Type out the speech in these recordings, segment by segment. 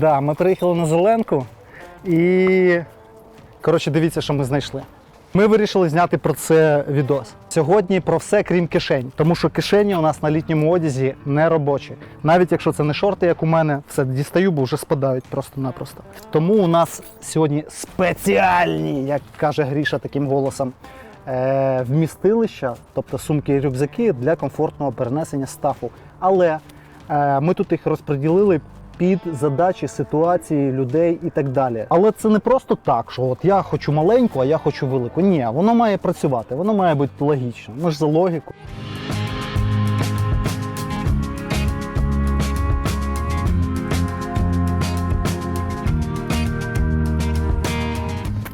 Да, ми приїхали на зеленку і коротше, дивіться, що ми знайшли. Ми вирішили зняти про це відос. Сьогодні про все, крім кишень, тому що кишені у нас на літньому одязі не робочі. Навіть якщо це не шорти, як у мене, все дістаю, бо вже спадають просто-напросто. Тому у нас сьогодні спеціальні, як каже Гріша таким голосом, е, вмістилища, тобто сумки і рюкзаки для комфортного перенесення стафу. Але е, ми тут їх розподілили під задачі, ситуації, людей і так далі. Але це не просто так, що от я хочу маленьку, а я хочу велику. Ні, воно має працювати, воно має бути логічно. Ми ж за логіку.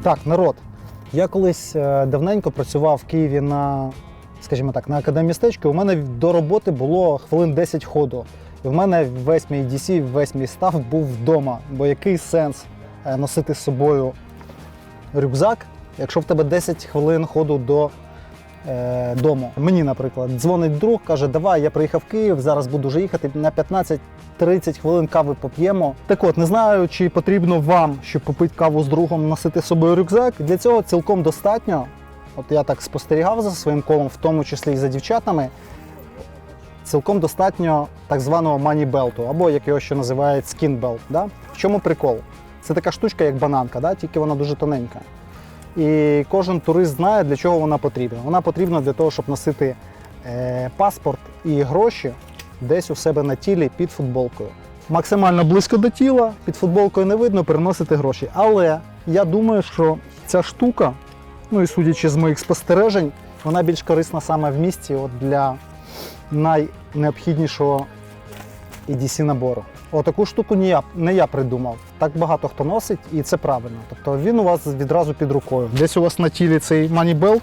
Так, народ. Я колись е, давненько працював в Києві на, скажімо так, на академістечку. У мене до роботи було хвилин 10 ходу. І в мене весь мій DC, весь мій став був вдома. Бо який сенс е, носити з собою рюкзак, якщо в тебе 10 хвилин ходу до е, дому. Мені, наприклад, дзвонить друг, каже, давай, я приїхав в Київ, зараз буду вже їхати на 15-30 хвилин кави поп'ємо. Так от, не знаю, чи потрібно вам, щоб попити каву з другом, носити з собою рюкзак. Для цього цілком достатньо. От я так спостерігав за своїм колом, в тому числі і за дівчатами. Цілком достатньо так званого манібелту, або як його ще називають скінбелт. Да? В чому прикол? Це така штучка, як бананка, да? тільки вона дуже тоненька. І кожен турист знає, для чого вона потрібна. Вона потрібна для того, щоб носити е, паспорт і гроші десь у себе на тілі під футболкою. Максимально близько до тіла, під футболкою не видно, переносити гроші. Але я думаю, що ця штука, ну і судячи з моїх спостережень, вона більш корисна саме в місті от для найнеобхіднішого EDC набору. Отаку штуку не я, не я придумав. Так багато хто носить, і це правильно. Тобто він у вас відразу під рукою. Десь у вас на тілі цей манібелт,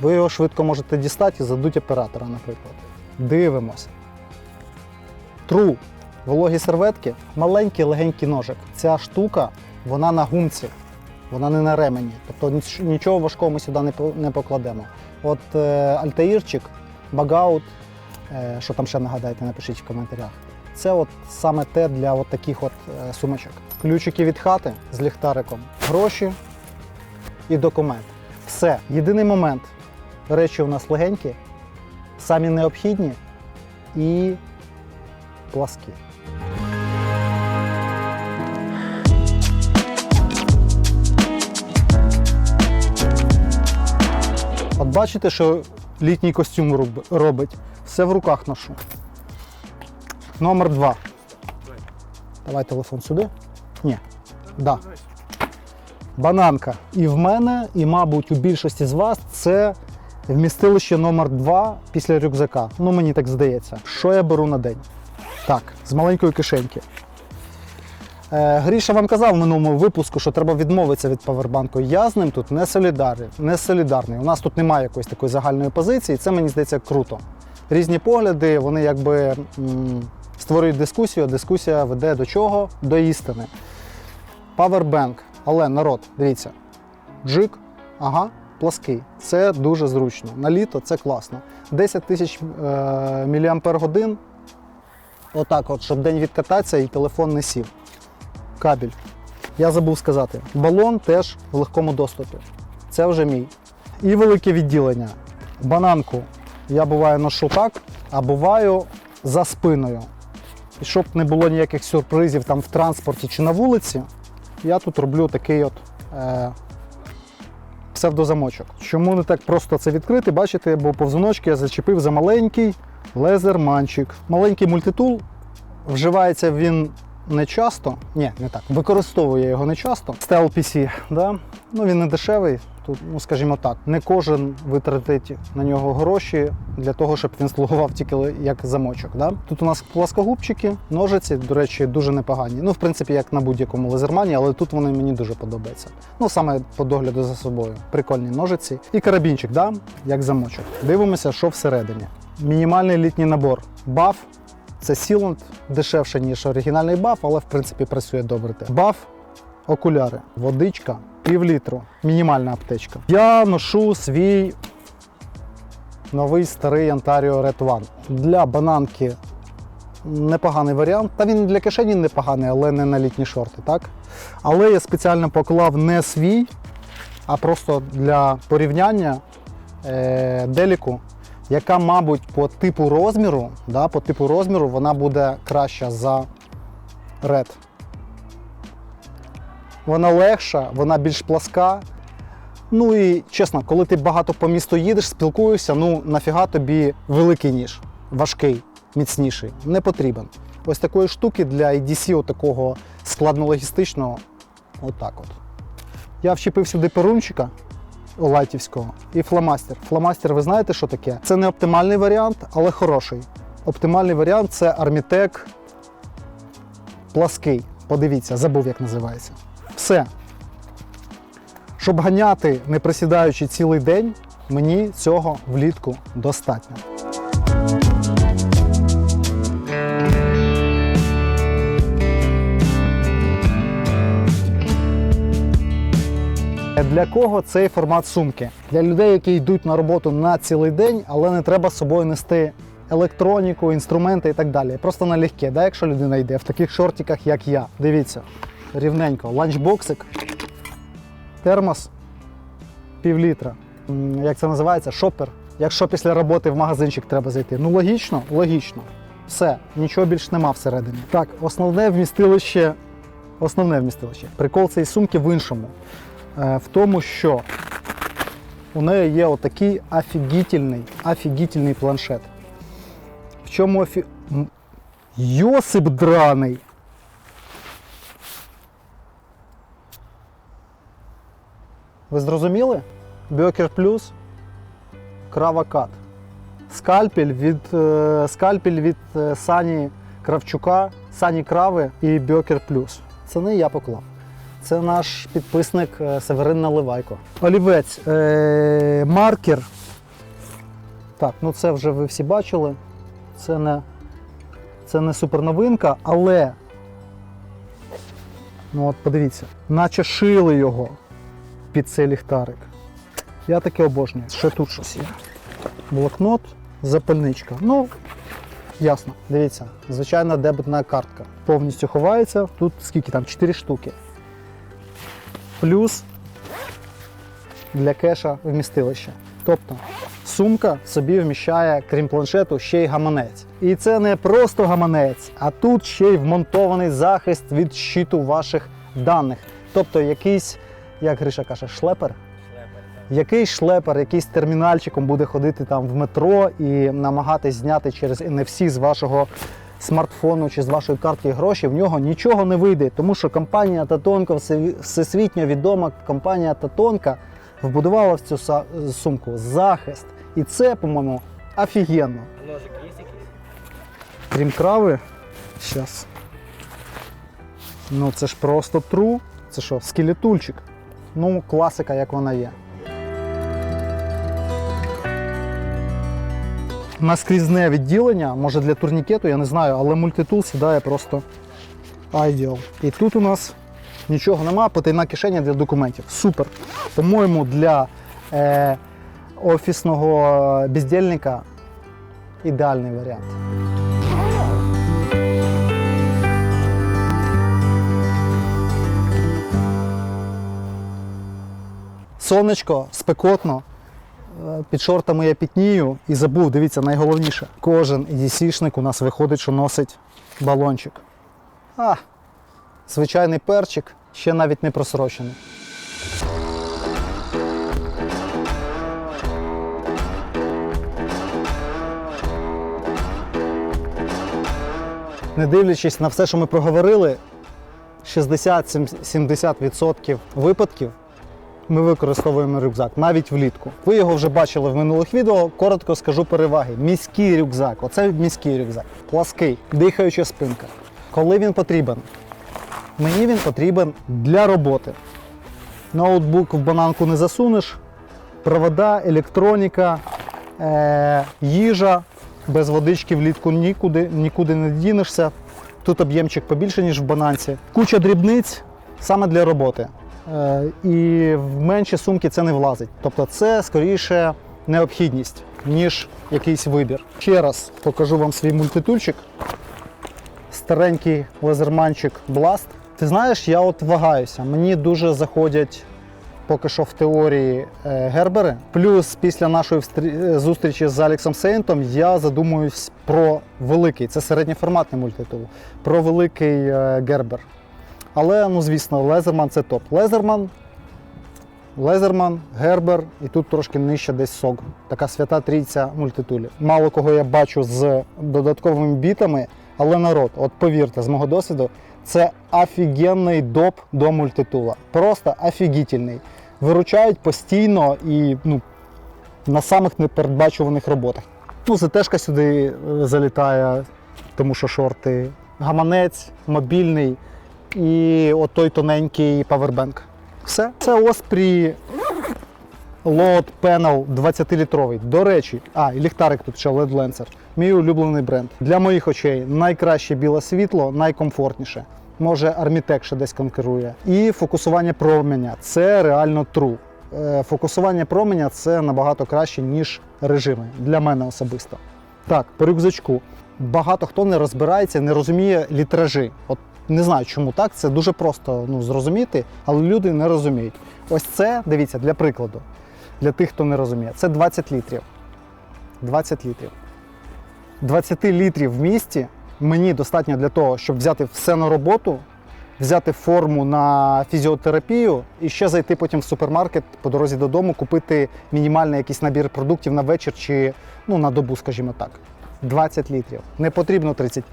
ви його швидко можете дістати і задуть оператора, наприклад. Дивимося. Тру. Вологі серветки, маленький легенький ножик. Ця штука, вона на гумці, вона не на ремені. Тобто нічого важкого ми сюди не покладемо. От е, Альтаїрчик, Багаут, е, що там ще нагадайте, напишіть в коментарях. Це от саме те для от таких от е, сумочок. Ключики від хати з ліхтариком, гроші і документ. Все. Єдиний момент. Речі у нас легенькі, самі необхідні і пласкі. От бачите, що літній костюм робить. Все в руках ношу. Номер два. Давай телефон сюди. Ні. Да. Бананка. І в мене, і, мабуть, у більшості з вас це вмістилище номер 2 після рюкзака. Ну, мені так здається. Що я беру на день? Так, з маленької кишеньки. Е, Гріша вам казав в минулому випуску, що треба відмовитися від павербанку. Я з ним тут не солідарний. Не солідарний. У нас тут немає якоїсь такої загальної позиції. Це мені здається круто. Різні погляди, вони якби створюють дискусію. а Дискусія веде до чого? До істини. Павербанк. Але народ, дивіться, джик, ага, плаский. Це дуже зручно. На літо це класно. 10 тисяч е, міліампер. Отак, от, щоб день відкататися і телефон не сів. Кабель. Я забув сказати. Балон теж в легкому доступі. Це вже мій. І велике відділення. Бананку я буває ношу так, а буваю за спиною. І щоб не було ніяких сюрпризів там в транспорті чи на вулиці, я тут роблю такий от е, псевдозамочок. Чому не так просто це відкрити? Бачите, бо повзуночки я зачепив за маленький лезерманчик. Маленький мультитул вживається він не часто. Ні, не так. Використовую я його не часто. Стел PC, да? ну він не дешевий. Тут, ну скажімо так, не кожен витратить на нього гроші для того, щоб він слугував тільки як замочок. Да? Тут у нас пласкогубчики, ножиці, до речі, дуже непогані. Ну, в принципі, як на будь-якому лазермані, але тут вони мені дуже подобаються. Ну, саме по догляду за собою. Прикольні ножиці. І карабінчик, да? як замочок. Дивимося, що всередині. Мінімальний літній набор. Баф. Це сілант дешевше, ніж оригінальний баф, але в принципі працює добре. Баф, окуляри, водичка, пів літру, мінімальна аптечка. Я ношу свій новий старий Ontario Red One. Для бананки непоганий варіант. Та він для кишені непоганий, але не на літні шорти, так? Але я спеціально поклав не свій, а просто для порівняння е, деліку, яка, мабуть, по типу розміру, да, по типу розміру вона буде краща за Red. Вона легша, вона більш пласка. Ну і чесно, коли ти багато по місту їдеш, спілкуєшся, ну нафіга тобі великий ніж, важкий, міцніший, не потрібен. Ось такої штуки для EDC, такого складно-логістичного, отак от. Я вчепив сюди перунчика лайтівського і фломастер. Фломастер, ви знаєте, що таке? Це не оптимальний варіант, але хороший. Оптимальний варіант це армітек плаский. Подивіться, забув, як називається. Все. Щоб ганяти, не присідаючи цілий день, мені цього влітку достатньо. Для кого цей формат сумки? Для людей, які йдуть на роботу на цілий день, але не треба з собою нести електроніку, інструменти і так далі. Просто налегке, да, якщо людина йде в таких шортиках, як я. Дивіться, рівненько, ланчбоксик, термос, пів літра. Як це називається? Шопер. Якщо після роботи в магазинчик треба зайти. Ну логічно, логічно. Все, нічого більш нема всередині. Так, основне вмістилище. Основне вмістилище. Прикол цієї сумки в іншому. Е, В тому, що у неї є отакий офігітельний, офігітельний планшет. В чому офі... Йосип драний. Ви зрозуміли? Бьокер плюс, крава кат. Скальпель від, е, скальпель від е, Сані Кравчука, Сані Крави і Бьокер плюс. Це не я поклав. Це наш підписник е, Северин Наливайко. Олівець, е, маркер. Так, ну це вже ви всі бачили. Це не, це не суперновинка, але ну от подивіться, наче шили його під цей ліхтарик. Я таке обожнюю. Ще тут щось є. Блокнот, запальничка. Ну, ясно, дивіться, звичайна дебетна картка. Повністю ховається. Тут скільки там? 4 штуки. Плюс для кеша вмістилище. Тобто сумка собі вміщає, крім планшету, ще й гаманець. І це не просто гаманець, а тут ще й вмонтований захист від щиту ваших даних. Тобто якийсь, як Гриша каже, шлепер. Якийсь шлепер, якийсь термінальчиком буде ходити там в метро і намагатись зняти через NFC з вашого смартфону чи з вашої картки гроші, в нього нічого не вийде, тому що компанія Татонка, всесвітньо відома компанія Татонка, вбудувала в цю сумку захист. І це, по-моєму, офігенно. Ножик є якийсь? Крім крави, зараз. Ну це ж просто тру. Це що, скелетульчик? Ну, класика, як вона є. Наскрізне відділення, може для турнікету, я не знаю, але мультитул сідає просто айдіал. І тут у нас нічого нема, потайна кишеня для документів. Супер. По-моєму, для е, офісного бездільника ідеальний варіант. Сонечко, спекотно. Е, Під шортами я пітнію і забув, дивіться, найголовніше. Кожен EDC-шник у нас виходить, що носить балончик. А, звичайний перчик, ще навіть не просрочений. Не дивлячись на все, що ми проговорили, 60-70% випадків ми використовуємо рюкзак навіть влітку. Ви його вже бачили в минулих відео. Коротко скажу переваги. Міський рюкзак. Оце міський рюкзак. Плаский, дихаюча спинка. Коли він потрібен? Мені він потрібен для роботи. Ноутбук в бананку не засунеш. Провода, електроніка, е- їжа. Без водички влітку нікуди, нікуди не дінешся. Тут об'ємчик побільше, ніж в бананці. Куча дрібниць саме для роботи. Е, і в менші сумки це не влазить. Тобто це скоріше необхідність, ніж якийсь вибір. Ще раз покажу вам свій мультитульчик. старенький лазерманчик Blast. Ти знаєш, я от вагаюся. Мені дуже заходять поки що в теорії е, гербери. Плюс після нашої е, зустрічі з Алексом Сейнтом я задумуюсь про великий, це середньоформатний мультитул, про великий гербер. Але, ну звісно, Лезерман це топ. Лезерман, Лезерман, Гербер і тут трошки нижче десь сог. Така свята трійця мультитулів. Мало кого я бачу з додатковими бітами, але народ, от повірте, з мого досвіду, це офігенний доп до мультитула. Просто офігітельний. Виручають постійно і ну, на самих непередбачуваних роботах. Ну, ЗТшка сюди е, залітає, тому що шорти. Гаманець, мобільний і от той тоненький павербенк. Все. Це Osprey Load Panel 20-літровий. До речі, а, і ліхтарик тут ще LED Lancer. Мій улюблений бренд. Для моїх очей найкраще біле світло, найкомфортніше. Може, Armitec ще десь конкурує. І фокусування променя це реально true. Е, Фокусування променя це набагато краще, ніж режими для мене особисто. Так, по рюкзачку. Багато хто не розбирається, не розуміє літражі. От не знаю, чому так. Це дуже просто ну, зрозуміти, але люди не розуміють. Ось це, дивіться, для прикладу, для тих, хто не розуміє, це 20 літрів. 20 літрів. 20 літрів в місті мені достатньо для того, щоб взяти все на роботу, взяти форму на фізіотерапію і ще зайти потім в супермаркет по дорозі додому, купити мінімальний якийсь набір продуктів на вечір чи ну, на добу, скажімо так. 20 літрів. Не потрібно 30.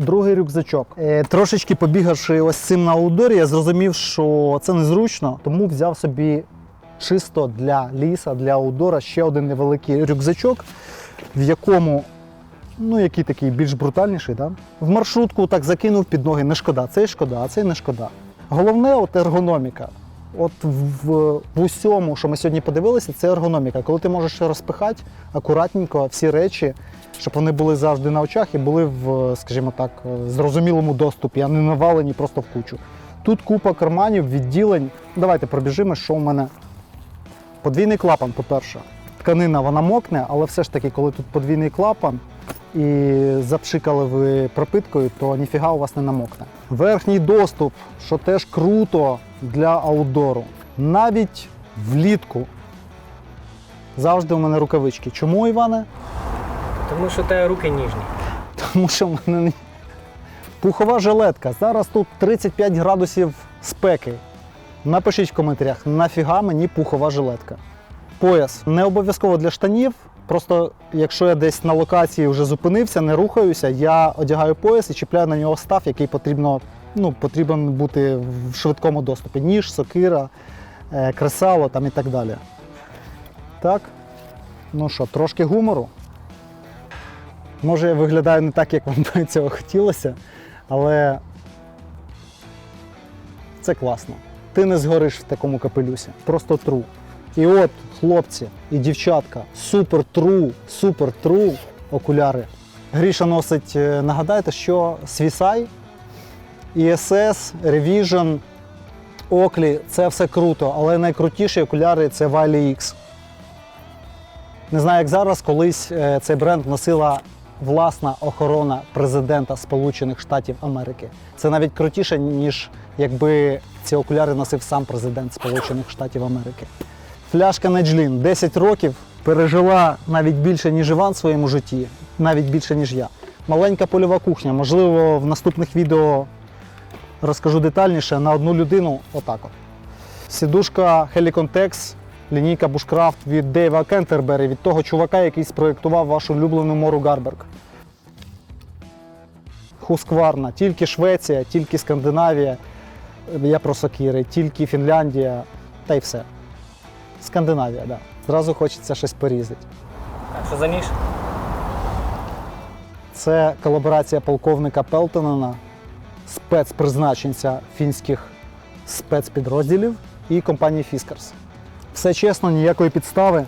Другий рюкзачок. Е, трошечки побігавши ось цим на аудорі, я зрозумів, що це незручно, тому взяв собі чисто для ліса, для аудора ще один невеликий рюкзачок, в якому, ну який такий більш брутальніший, да? в маршрутку так закинув під ноги. Не шкода, цей шкода, а цей не шкода. Головне от ергономіка. От в, в усьому, що ми сьогодні подивилися, це ергономіка. Коли ти можеш розпихати акуратненько всі речі, щоб вони були завжди на очах і були в, скажімо так, зрозумілому доступі, а не навалені просто в кучу. Тут купа карманів, відділень. Давайте пробіжимо, що в мене. Подвійний клапан, по-перше. Тканина вона мокне, але все ж таки, коли тут подвійний клапан і запшикали ви пропиткою, то ніфіга у вас не намокне. Верхній доступ, що теж круто для аутдору. Навіть влітку завжди у мене рукавички. Чому, Іване? Тому що тебе руки ніжні. Тому що в мене не... пухова жилетка. Зараз тут 35 градусів спеки. Напишіть в коментарях, нафіга мені пухова жилетка. Пояс не обов'язково для штанів. Просто якщо я десь на локації вже зупинився, не рухаюся, я одягаю пояс і чіпляю на нього став, який потрібно, ну, потрібен бути в швидкому доступі. Ніж, сокира, е, кресало там і так далі. Так. Ну що, трошки гумору. Може, я виглядаю не так, як вам цього хотілося, але це класно. Ти не згориш в такому капелюсі. Просто тру. І от, хлопці і дівчатка, супер тру, супер тру окуляри. Гріша носить, е, нагадайте, що Свісай, ISS, Revision, Оклі це все круто, але найкрутіші окуляри це Вайлі X. Не знаю, як зараз, колись е, цей бренд носила власна охорона президента Сполучених Штатів Америки. Це навіть крутіше, ніж якби ці окуляри носив сам президент Сполучених Штатів Америки. Фляшка Неджлін 10 років пережила навіть більше, ніж Іван в своєму житті, навіть більше, ніж я. Маленька польова кухня. Можливо, в наступних відео розкажу детальніше на одну людину. Отак от. Сідушка Helicon Tex, лінійка Bushcraft від Дейва Кентербері, від того чувака, який спроєктував вашу улюблену Мору Гарберг. Хускварна, тільки Швеція, тільки Скандинавія. Я про сокири, тільки Фінляндія та й все. Скандинавія, так. Да. Зразу хочеться щось порізати. А що за ніж? Це колаборація полковника Пелтонена, спецпризначенця фінських спецпідрозділів і компанії Fiskars. Все чесно, ніякої підстави.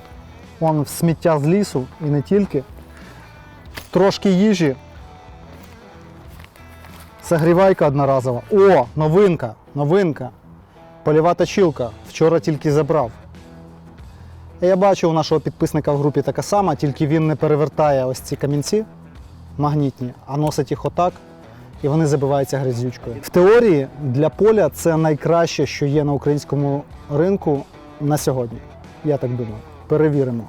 Вон сміття з лісу і не тільки. Трошки їжі. Согрівайка одноразова. О, новинка! Новинка! Польова точилка. Вчора тільки забрав. Я бачу у нашого підписника в групі така сама, тільки він не перевертає ось ці камінці. магнітні, а носить їх отак, і вони забиваються грязючкою. В теорії для поля це найкраще, що є на українському ринку на сьогодні. Я так думаю. Перевіримо.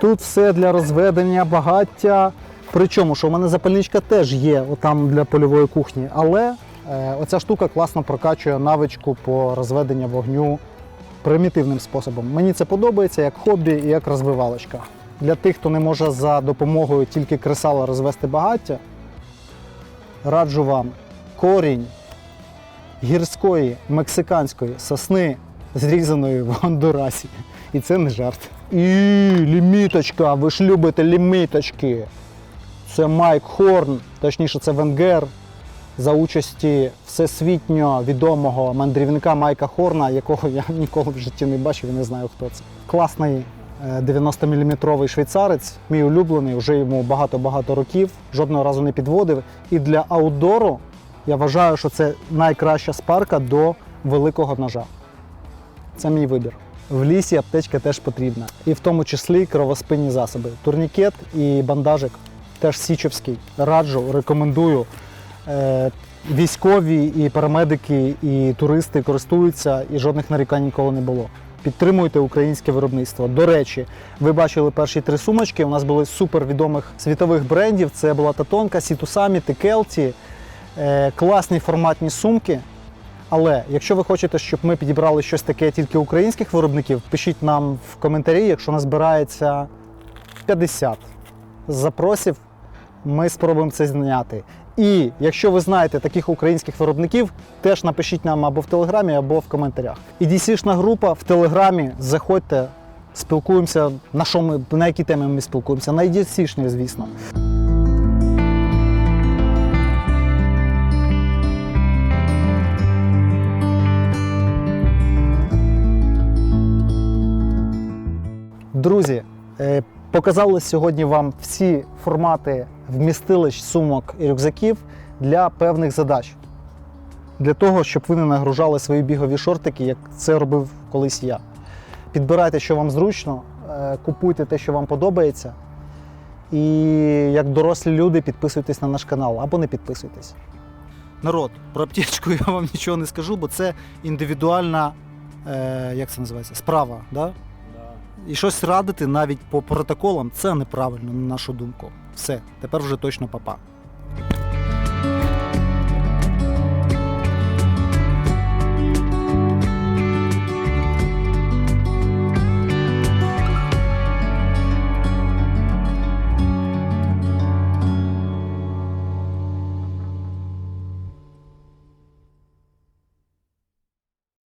Тут все для розведення багаття. Причому, що у мене запальничка теж є отам для польової кухні, але е, оця штука класно прокачує навичку по розведенню вогню примітивним способом. Мені це подобається як хобі і як розвивалочка. Для тих, хто не може за допомогою тільки кресала розвести багаття, раджу вам корінь гірської мексиканської сосни, зрізаної в Гондурасі. І це не жарт. І ліміточка, ви ж любите ліміточки. Це Майк Хорн, точніше, це Венгер за участі всесвітньо відомого мандрівника Майка Хорна, якого я ніколи в житті не бачив і не знаю, хто це. Класний 90-мм швейцарець, мій улюблений, вже йому багато-багато років, жодного разу не підводив. І для аутдору я вважаю, що це найкраща спарка до великого ножа. Це мій вибір. В лісі аптечка теж потрібна, і в тому числі кровоспинні засоби. Турнікет і бандажик теж січовський. Раджу, рекомендую. Е, Військові і парамедики, і туристи користуються, і жодних нарікань ніколи не було. Підтримуйте українське виробництво. До речі, ви бачили перші три сумочки. У нас були супер відомих світових брендів. Це була Татонка, Сітусамі, Текелті. Е, класні форматні сумки. Але якщо ви хочете, щоб ми підібрали щось таке тільки українських виробників, пишіть нам в коментарі, якщо назбирається 50 запросів, ми спробуємо це зняти. І якщо ви знаєте таких українських виробників, теж напишіть нам або в Телеграмі, або в коментарях. І DC-шна група в Телеграмі. Заходьте, спілкуємося. На що ми на які теми ми спілкуємося? На DC-шні, звісно. Друзі, е, показали сьогодні вам всі формати вмістилищ, сумок і рюкзаків для певних задач. Для того, щоб ви не нагружали свої бігові шортики, як це робив колись я. Підбирайте, що вам зручно, е, купуйте те, що вам подобається. І як дорослі люди, підписуйтесь на наш канал або не підписуйтесь. Народ, про аптечку я вам нічого не скажу, бо це індивідуальна, е, як це називається, справа. Да? І щось радити навіть по протоколам це неправильно, на нашу думку. Все, тепер вже точно папа.